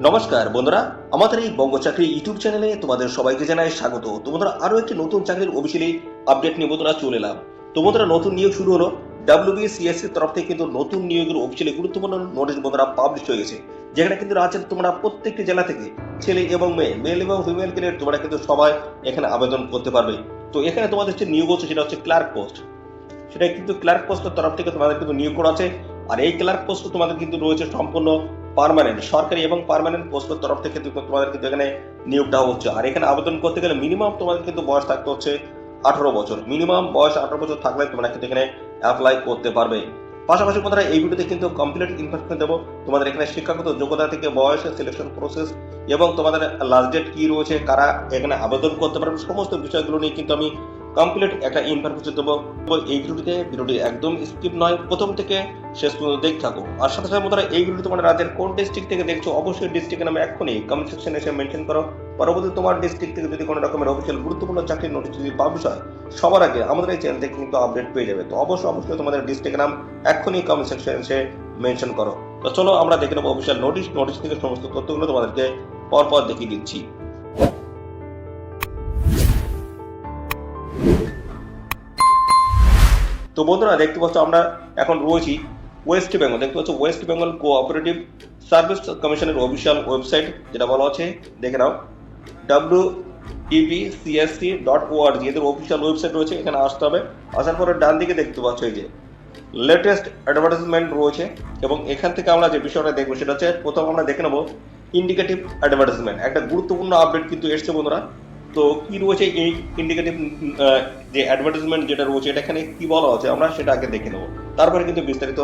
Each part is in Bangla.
নমস্কার, বন্ধুরা। আমাদের এই বঙ্গ চাকরি ইউটিউব চ্যানেলে তোমাদের সবাইকে জানাই স্বাগত। তো বন্ধুরা আরও একটি নতুন চাকরির অফিসিয়ালি আপডেট নিয়ে বন্ধুরা চলে এলাম। তো নতুন নিয়োগ শুরু হলো। তরফ থেকে কিন্তু নতুন নিয়োগের গুরুত্বপূর্ণ নোটিশ বন্ধুরা পাবলিশ হয়ে গেছে। যেখানে কিন্তু আছে তোমরা প্রত্যেকটি জেলা থেকে ছেলে এবং মেয়ে মেল এবং ফিমেল তোমরা কিন্তু সবাই এখানে আবেদন করতে পারবে। তো এখানে তোমাদের যে নিয়োগ হচ্ছে সেটা হচ্ছে ক্লার্ক পোস্ট সেটা কিন্তু ক্লার্ক পোস্টের তরফ থেকে তোমাদের কিন্তু নিয়োগ করা আছে। আর এই ক্লার্ক পোস্ট তোমাদের কিন্তু রয়েছে সম্পূর্ণ পার্মানেন্ট সরকারি এবং পার্মানেন্ট পোস্টের তরফ থেকে তোমাদের কিন্তু এখানে নিয়োগটা হচ্ছে। আর এখানে আবেদন করতে গেলে মিনিমাম তোমাদের কিন্তু বয়স থাকতে হচ্ছে আঠারো বছর। মিনিমাম বয়স আঠারো বছর থাকলে তোমরা কিন্তু এখানে অ্যাপ্লাই করতে পারবে। পাশাপাশি বন্ধুরা, এই ভিডিওতে কিন্তু কমপ্লিট ইনফরমেশন দেবো। তোমাদের এখানে শিক্ষাগত যোগ্যতা থেকে বয়স সিলেকশন প্রসেস এবং তোমাদের লাস্ট ডেট কি রয়েছে, কারা এখানে আবেদন করতে পারবে, সমস্ত বিষয়গুলো নিয়ে কিন্তু আমি কমপ্লিট একটা ইনফরমেশন দেবো। এই ভিডিওটিতে, ভিডিওটি একদম স্কিপ নয়। প্রথম থেকে শেষ পর্যন্ত দেখতে থাকো। আর সাথে সাথে বন্ধুরা, এই ভিডিওটি তোমার রাজ্যের কোন ডিস্ট্রিক্ট থেকে দেখছ, অবশ্যই ডিস্ট্রিক্টের নামে এক্ষুনি কমেন্ট সেকশনে এসে মেনশন করো। পরবর্তী তোমার ডিস্ট্রিক্ট থেকে যদি কোনো রকমের অফিসিয়াল গুরুত্বপূর্ণ চাকরির নোটিশ যদি পাবলিশ হয়, সবার আগে আমাদের এই চ্যানেল থেকে কিন্তু আপডেট পেয়ে যাবে। তো অবশ্যই অবশ্যই তোমাদের ডিস্ট্রিক্টের নাম এক্ষুনি কমেন্ট সেকশনে এসে মেনশন করো। তো চলো আমরা দেখে নেব অফিসিয়াল নোটিশ নোটিশ থেকে সমস্ত তথ্যগুলো তোমাদেরকে পরপর দেখিয়ে দিচ্ছি। তো বন্ধুরা দেখতে পাচ্ছ, আমরা এখন রয়েছি ওয়েস্ট বেঙ্গল দেখতে পাচ্ছ ওয়েস্ট বেঙ্গল কোঅপারেটিভ সার্ভিস কমিশনের অফিসিয়াল ওয়েবসাইট যেটা বলা আছে, দেখে নাও। ডাব্লিউ ইবিসিএসসি ডট ওআরজি এদের অফিসিয়াল ওয়েবসাইট রয়েছে, এখানে আসতে হবে। আসার পরে ডান দিকে দেখতে পাচ্ছ, এই যে লেটেস্ট অ্যাডভার্টাইজমেন্ট রয়েছে, এবং এখান থেকে আমরা যে বিষয়টা দেখব, সেটা হচ্ছে, প্রথম আমরা দেখে নেব ইন্ডিকেটিভ অ্যাডভার্টাইজমেন্ট একটা গুরুত্বপূর্ণ আপডেট কিন্তু এসছে বন্ধুরা। তো কি রয়েছে এই ইন্ডিকেটিভ যে অ্যাডভার্টাইজমেন্ট যেটা রয়েছে, এটা এখানে কি বলা আছে আমরা সেটা আগে দেখে নেব। তারপরে কিন্তু বিস্তারিত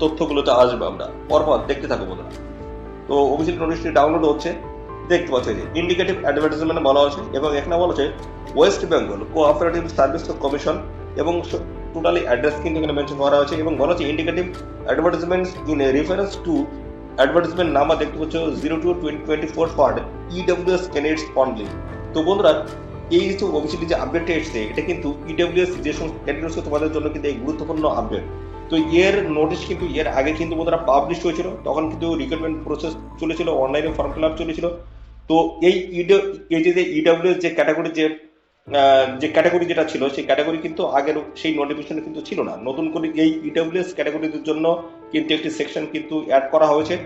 তথ্যগুলোতে আসবে আমরা। পরপর দেখতে থাকব বন্ধুরা। তো অফিসিয়াল নোটিশটি ডাউনলোড হচ্ছে, দেখতে পাচ্ছি যে ইন্ডিকেটিভ অ্যাডভার্টাইজমেন্ট বলা আছে এবং এখানে বলা আছে west Bengal cooperative service commission এবং টোটালি অ্যাড্রেস কিন্তু এখানে মেনশন করা হয়েছে এবং বলা আছে indicative advertisement in reference to advertisement number দেখতে পাচ্ছ zero two twenty twenty four for EWS candidates only তো বন্ধুরা, এই যে অফিসিয়ালি যে আপডেটটা এসছে, এটা কিন্তু ইডব্লিউএস যে সমস্ত তোমাদের জন্য কিন্তু এই গুরুত্বপূর্ণ আপডেট তো এর নোটিশ কিন্তু, এর আগে কিন্তু বন্ধুরা পাবলিশ হয়েছিল, তখন কিন্তু রিক্রুটমেন্ট প্রসেস চলেছিল অনলাইনে ফর্ম ফিল আপ চলেছিল। তো এই ইড- এই যে ইডব্লিউএস যে ক্যাটাগরি যে যে ক্যাটাগরি যেটা ছিল, সেই ক্যাটাগরি কিন্তু আগের সেই নোটিফিকেশনে কিন্তু ছিল না। নতুন করে এই ইডব্লিউএস ক্যাটাগরিদের জন্য কিন্তু একটি সেকশন কিন্তু অ্যাড করা হয়েছে।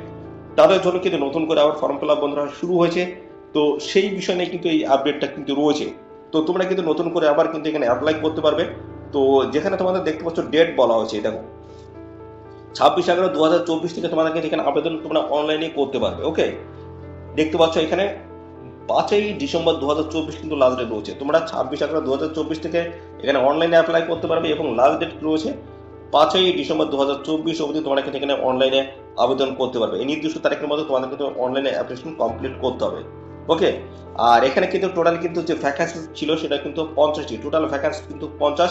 তাদের জন্য কিন্তু নতুন করে আবার ফর্ম ফিল আপ বন্ধুরা শুরু হয়েছে। তো সেই বিষয় নিয়ে কিন্তু এই আপডেটটা কিন্তু রয়েছে। তো তোমরা কিন্তু নতুন করে আবার কিন্তু এখানে অ্যাপ্লাই করতে পারবে। তো যেখানে তোমাদের দেখতে পাচ্ছ ডেট বলা হয়েছে, দেখো। ছাব্বিশ এগারো দু হাজার চব্বিশ থেকে তোমাদের কিন্তু এখানে আবেদন তোমরা অনলাইনে করতে পারবে ওকে দেখতে পাচ্ছ এখানে পাঁচই ডিসেম্বর দু হাজার চব্বিশ কিন্তু লাস্ট ডেট রয়েছে। তোমরা ছাব্বিশ এগারো দু হাজার চব্বিশ থেকে এখানে অনলাইনে অ্যাপ্লাই করতে পারবে এবং লাস্ট ডেট রয়েছে পাঁচই ডিসেম্বর দু হাজার চব্বিশ অবধি তোমরা কিন্তু এখানে অনলাইনে আবেদন করতে পারবে। এই নির্দিষ্ট তারিখের মধ্যে তোমাদের কিন্তু অনলাইনে অ্যাপ্লিকেশন কমপ্লিট করতে হবে। ওকে আর এখানে কিন্তু টোটাল কিন্তু যে ভ্যাকান্সি ছিল সেটা কিন্তু পঞ্চাশটি। টোটাল ভ্যাকান্সি কিন্তু পঞ্চাশ।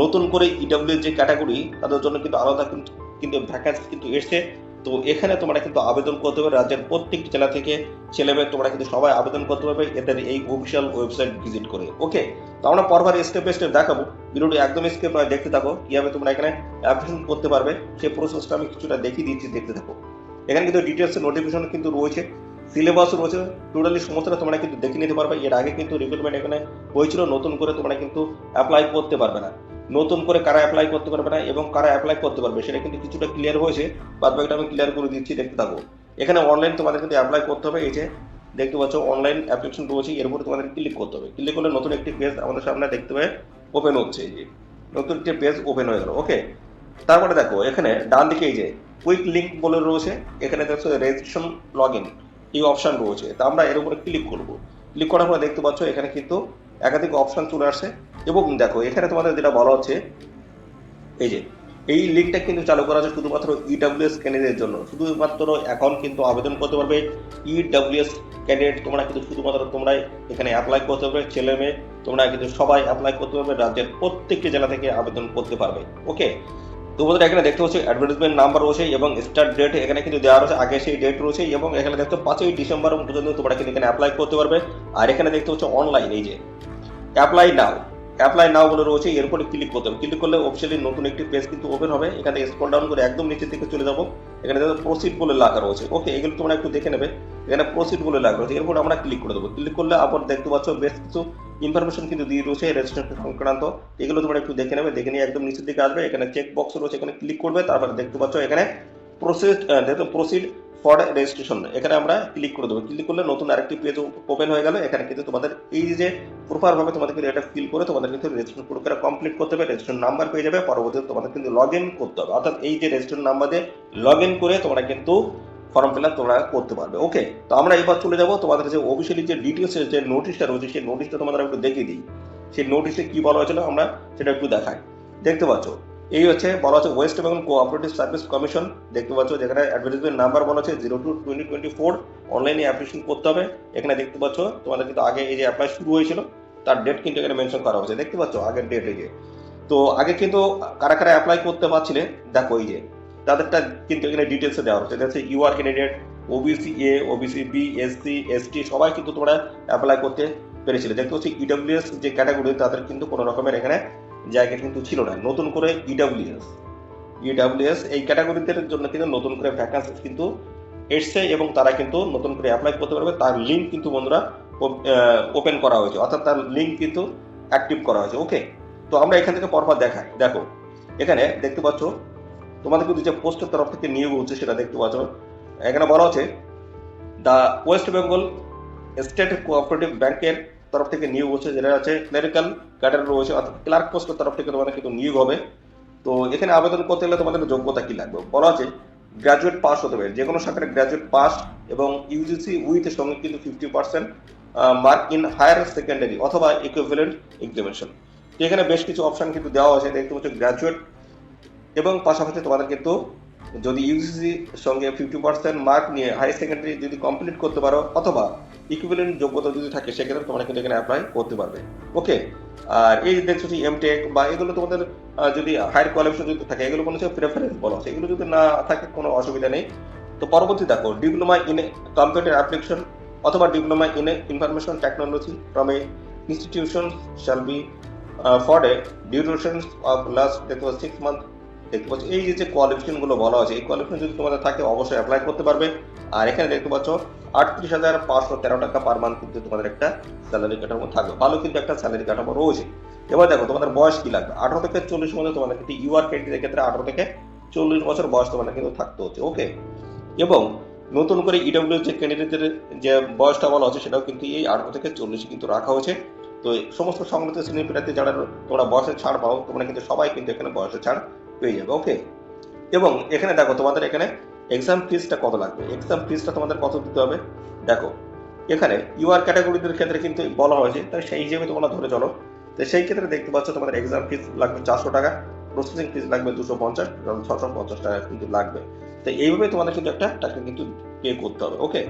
নতুন করে ইডব্লিউ যে ক্যাটাগরি তাদের জন্য কিন্তু আলাদা কিন্তু কিন্তু ভ্যাকান্সি কিন্তু এসছে। তো এখানে তোমরা কিন্তু আবেদন করতে পারবে রাজ্যের প্রত্যেকটি জেলা থেকে। ছেলে মেয়ে তোমরা কিন্তু সবাই আবেদন করতে পারবে এদের এই অফিসিয়াল ওয়েবসাইট ভিজিট করে। ওকে তো আমরা পরবার স্টেপ বাই স্টেপ দেখাবো। ভিডিওটি একদম স্কেপ নয় দেখতে থাকো। কীভাবে তোমরা এখানে অ্যাপ্লিকেশন করতে পারবে, সেই প্রসেসটা আমি কিছুটা দেখিয়ে দিচ্ছি, দেখতে থাকো। এখানে কিন্তু ডিটেলসের নোটিফিকেশন কিন্তু রয়েছে। সিলেবাস রয়েছে টোটালি সমস্তটা তোমরা কিন্তু দেখে নিতে পারবে। এর আগে কিন্তু রিক্রুটমেন্ট এখানে হয়েছিল, নতুন করে তোমরা কিন্তু অ্যাপ্লাই করতে পারবে না। নতুন করে কারা অ্যাপ্লাই করতে পারবে না এবং কারা অ্যাপ্লাই করতে পারবে, সেটা কিন্তু কিছুটা ক্লিয়ার হয়েছে। বাদ বাকিটা আমি ক্লিয়ার করে দিচ্ছি, দেখতে থাকো। এখানে অনলাইন তোমাদের কিন্তু অ্যাপ্লাই করতে হবে, এই যে দেখতে পাচ্ছ অনলাইন অ্যাপ্লিকেশন রয়েছে, এর উপরে তোমাদের ক্লিক করতে হবে। ক্লিক করলে নতুন একটি পেজ আমাদের সামনে দেখতে পাবে ওপেন হচ্ছে, এই যে। নতুন একটি পেজ ওপেন হয়ে গেল ওকে তারপরে দেখো, এখানে ডান দিকে এই যে কুইক লিঙ্ক বলে রয়েছে, এখানে দেখছ রেজিস্ট্রেশন লগ ইন এই অপশন রয়েছে। তা আমরা এর উপরে ক্লিক করব। ক্লিক করার পরে দেখতে পাচ্ছ, এখানে কিন্তু একাধিক অপশন চলে আসছে এবং দেখো, এখানে তোমাদের যেটা বলা হচ্ছে, এই যে, এই লিঙ্কটা কিন্তু চালু করা আছে শুধুমাত্র ইডব্লিউএস ক্যান্ডিডেটের জন্য। শুধুমাত্র এখন কিন্তু আবেদন করতে পারবে ইডব্লিউএস ক্যান্ডিডেট তোমরা কিন্তু শুধুমাত্র তোমরাই এখানে অ্যাপ্লাই করতে পারবে, ছেলে মেয়ে, তোমরা কিন্তু সবাই অ্যাপ্লাই করতে পারবে, রাজ্যের প্রত্যেকটি জেলা থেকে আবেদন করতে পারবে। ওকে তো এখানে দেখতে হচ্ছে অ্যাডভার্টাইজমেন্ট নাম্বার রয়েছে এবং স্টার্ট ডেট এখানে কিন্তু দেওয়া রয়েছে, আগে সেই ডেট রয়েছে এবং এখানে দেখতে পাঁচই ডিসেম্বর পর্যন্ত তোমরা কিন্তু এখানে অ্যাপ্লাই করতে পারবে। আর এখানে দেখতে হচ্ছে অনলাইন এই যে অ্যাপ্লাই নাও অ্যাপ্লাই নাও বলে রয়েছে এর উপরে ক্লিক করতে হবে। ক্লিক করলে অফিসিয়ালি নতুন একটি পেজ কিন্তু ওপেন হবে, এখানে স্ক্রল ডাউন করে একদম নিচের দিকে চলে যাব। এখানে দেখো প্রসিড বলে লাগা রয়েছে। ওকে এগুলো তোমরা একটু দেখে নেবে। এখানে প্রসিড বলে লাগা রয়েছে। এরপর আমরা ক্লিক করে দেবো। ক্লিক করলে আবার দেখতে পাচ্ছ বেশ কিছু ইনফরমেশন কিন্তু দিয়ে রয়েছে রেজিস্ট্রেশন সংক্রান্ত। এগুলো তোমরা একটু দেখে নেবে, দেখে নিয়ে একদম নিচের দিকে আসবে। এখানে চেক বক্স রয়েছে, এখানে ক্লিক করবে, তারপরে দেখতে পাচ্ছ এখানে প্রসিড দেখো প্রসিড ফর রেজিস্ট্রেশন এখানে আমরা ক্লিক করে দেবো। ক্লিক করলে নতুন আরেকটি পেজ ওপেন হয়ে গেল। এখানে কিন্তু তোমাদের এই যে প্রপার ভাবে তোমাদের কিন্তু এটা ফিল করে তোমাদের কিন্তু রেজিস্ট্রেশন প্রক্রিয়া কমপ্লিট করতে হবে। রেজিস্ট্রেশন নাম্বার পেয়ে যাবে। পরবর্তীতে তোমাদের কিন্তু লগ ইন করতে হবে। অর্থাৎ এই যে রেজিস্ট্রেশন নাম্বার দিয়ে লগ ইন করে তোমরা কিন্তু ফর্ম ফিল আপ তোমরা করতে পারবে। ওকে তো আমরা এবার চলে যাব তোমাদের যে অফিসিয়ালি যে ডিটেলস যে নোটিশটা রয়েছে, সেই নোটিশটা তোমাদের একটু দেখিয়ে দিই। সেই নোটিশে কি বলা হয়েছিল আমরা সেটা একটু দেখাই। দেখতে পাচ্ছ, এই হচ্ছে বলা হচ্ছে west Bengal cooperative service commission দেখতে পাচ্ছ যেখানে অ্যাডভার্টাইজমেন্ট নাম্বার বলা হচ্ছে zero two twenty twenty four অনলাইনে অ্যাপ্লিকেশন করতে হবে। এখানে দেখতে পাচ্ছ তোমাদের কিন্তু আগে এই যে অ্যাপ্লাই শুরু হয়েছিল, তার ডেট কিন্তু এখানে মেনশন করা হয়েছে। দেখতে পাচ্ছ আগের ডেট এই যে। তো আগে কিন্তু কারা কারা অ্যাপ্লাই করতে পারছিলে, দেখো এই যে। তাদেরটা কিন্তু এখানে ডিটেলসে দেওয়া হচ্ছে দেখা U R candidate OBC A OBC B SC ST সবাই কিন্তু তোমরা অ্যাপ্লাই করতে পেরেছিলে। দেখতে পাচ্ছি ইডব্লিউএস যে ক্যাটাগরি তাদের কিন্তু কোনো রকমের এখানে জায়গা কিন্তু ছিল না। নতুন করে E ইডব্লিউএস ইডব্লিউএস এই ক্যাটাগরিদের জন্য কিন্তু নতুন করে ভ্যাকান্সি কিন্তু এসছে এবং তারা কিন্তু নতুন করে অ্যাপ্লাই করতে পারবে। তার লিঙ্ক কিন্তু বন্ধুরা ওপেন করা হয়েছে। অর্থাৎ তার লিঙ্ক কিন্তু অ্যাক্টিভ করা হয়েছে। ওকে তো আমরা এখান থেকে পরপর দেখাই। দেখো, এখানে দেখতে পাচ্ছ তোমাদের কিন্তু যে পোস্টের তরফ থেকে নিয়োগ হচ্ছে সেটা দেখতে পাচ্ছ। এখানে বলা হচ্ছে, the west Bengal state cooperative ব্যাংকের তরফ থেকে নিয়োগ হচ্ছে যেটা আছে ক্লারিক্যাল ক্যাডার রয়েছে, অর্থাৎ ক্লার্ক পোস্টের তরফ থেকে তোমাদের কিন্তু নিয়োগ হবে। তো এখানে আবেদন করতে গেলে তোমাদের যোগ্যতা কি লাগবে? বলা আছে গ্র্যাজুয়েট পাস হতে হবে যে কোনো শাখার গ্র্যাজুয়েট পাস এবং ইউজিসি উইথ সঙ্গে কিন্তু fifty percent mark in higher secondary অথবা ইকুইভ্যালেন্ট এক্সামিনেশন এখানে বেশ কিছু অপশন কিন্তু দেওয়া আছে দেখতে পাচ্ছ, গ্র্যাজুয়েট এবং পাশাপাশি তোমাদের কিন্তু যদি ইউজিসি সঙ্গে ফিফটি পার্সেন্ট মার্ক নিয়ে হাই সেকেন্ডারি যদি কমপ্লিট করতে পারো অথবা ইকুইভ্যালেন্ট যোগ্যতা যদি থাকে, সেক্ষেত্রে তোমরা কিন্তু এখানে অ্যাপ্লাই করতে পারবে। ওকে আর এই দেখছ যে এমটেক বা এগুলো তোমাদের যদি হায়ার কোয়ালিফিকেশন যদি থাকে, এগুলো কোনো প্রেফারেন্স বলো এগুলো যদি না থাকে, কোনো অসুবিধা নেই। তো পরবর্তী দেখো ডিপ্লোমা ইন কম্পিউটার অ্যাপ্লিকেশন অথবা diploma in information technology from a institution shall be for a duration of last পাচ্ছি সিক্স মান্থ দেখতে পাচ্ছ, এই যে যে কোয়ালিফিকেশনগুলো বলা আছে এই কোয়ালিফিকেশন যদি তোমাদের থাকে, অবশ্যই অ্যাপ্লাই করতে পারবে। আর এখানে দেখতে পাচ্ছ, আটত্রিশ হাজার পাঁচশো তেরো টাকা পার মান্থ কিন্তু তোমাদের একটা স্যালারি কাঠামো থাকবে। ভালো কিন্তু একটা স্যালারি কাঠামো রয়েছে। এবার দেখো, তোমাদের বয়স কি লাগবে? আঠারো থেকে চল্লিশ মধ্যে তোমাদের কিন্তু ইউআর ক্যান্ডিডেটের ক্ষেত্রে আঠারো থেকে চল্লিশ বছর বয়স তোমাদের কিন্তু থাকতে হচ্ছে ওকে এবং নতুন করে ইডব্লিউ যে ক্যান্ডিডেটের যে বয়সটা বলা হচ্ছে, সেটাও কিন্তু এই আঠারো থেকে চল্লিশে কিন্তু রাখা হয়েছে। তো সমস্ত সংগঠিত শ্রেণির প্রার্থী যারা তোমরা বয়সের ছাড় পাও, তোমরা কিন্তু সবাই কিন্তু এখানে বয়সের ছাড় পেয়ে যাবে ওকে এবং এখানে দেখো তোমাদের এখানে এক্সাম ফিসটা কত লাগবে? এক্সাম ফিসটা তোমাদের কত দিতে হবে? দেখো, এখানে ইউআর ক্যাটাগরিদের ক্ষেত্রে কিন্তু বলা হয়েছে, তাই সেই হিসেবে তোমরা ধরে চলো। তো সেই ক্ষেত্রে দেখতে পাচ্ছ তোমাদের এক্সাম ফিস লাগবে চারশো টাকা প্রসেসিং ফিস লাগবে দুশো পঞ্চাশ ছশো পঞ্চাশ টাকা কিন্তু লাগবে। তো এইভাবে তোমাদের কিন্তু একটা টাকা কিন্তু পে করতে হবে ওকে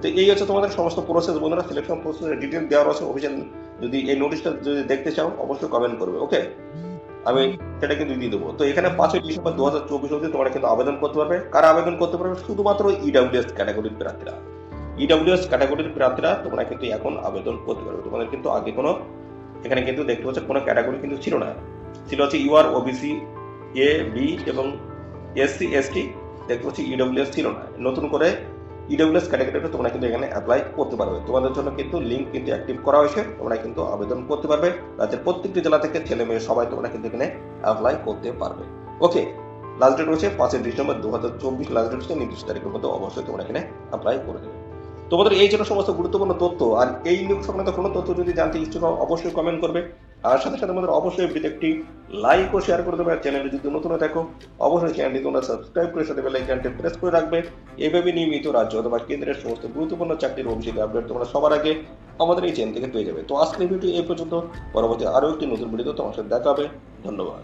তো এই হচ্ছে তোমাদের সমস্ত প্রসেস বন্ধুরা সিলেকশন প্রসেসের ডিটেল দেওয়া আছে অফিসিয়াল যদি এই নোটিশটা যদি দেখতে চাও, অবশ্যই কমেন্ট করবে ওকে আমি সেটা কিন্তু দিয়ে দেবো। তো এখানে পাঁচই ডিসেম্বর দু হাজার চব্বিশ অবধি তোমরা কিন্তু আবেদন করতে পারবে। কারা আবেদন করতে পারবে? শুধুমাত্র ইডাব্লিউএস ক্যাটাগরির প্রার্থীরা। ইডাব্লিউএস ক্যাটাগরির প্রার্থীরা তোমরা কিন্তু এখন আবেদন করতে পারবে। তোমাদের কিন্তু আগে কোনো, এখানে কিন্তু দেখতে পাচ্ছ কোনো ক্যাটাগরি কিন্তু ছিল না। ছিল হচ্ছে ইউআর ওবিসি এ বি এবং এসসি এসটি দেখতে পাচ্ছি ইডব্লিউএস ছিল না। নতুন করে ইডব্লিউএস ক্যাটাগরিটা তোমরা কিন্তু এখানে অ্যাপ্লাই করতে পারবে। তোমাদের জন্য কিন্তু লিঙ্ক কিন্তু অ্যাক্টিভ করা হয়েছে, তোমরা কিন্তু আবেদন করতে পারবে। রাজ্যের প্রত্যেকটি জেলা থেকে ছেলে মেয়ে সবাই তোমরা কিন্তু এখানে অ্যাপ্লাই করতে পারবে। ওকে লাস্ট ডেট হচ্ছে পাঁচই ডিসেম্বর দু হাজার চব্বিশ। লাস্ট ডেট হচ্ছে নির্দিষ্ট তারিখের মধ্যে অবশ্যই তোমরা এখানে অ্যাপ্লাই করে দেবে তোমাদের এই জন্য সমস্ত গুরুত্বপূর্ণ তথ্য আর এই নিয়োগ সংক্রান্ত কোনো তথ্য যদি জানতে ইচ্ছুক অবশ্যই কমেন্ট করবে। আর সাথে সাথে আমাদের অবশ্যই ভিডিও একটি লাইক ও শেয়ার করে দেবে। আর চ্যানেলে যদি নতুন থাকো, অবশ্যই চ্যানেলটি তোমরা সাবস্ক্রাইব করে সাথে বেল আইকনটি প্রেস করে রাখবে। এভাবে নিয়মিত রাজ্য অথবা কেন্দ্রের সমস্ত গুরুত্বপূর্ণ চাকরির অভিষেক আপডেট তোমরা সবার আগে আমাদের এই চ্যানেল থেকে পেয়ে যাবে। তো আজকের ভিডিও এই পর্যন্ত। পরবর্তী আরও একটি নতুন ভিডিও তোমার সাথে দেখা হবে। ধন্যবাদ।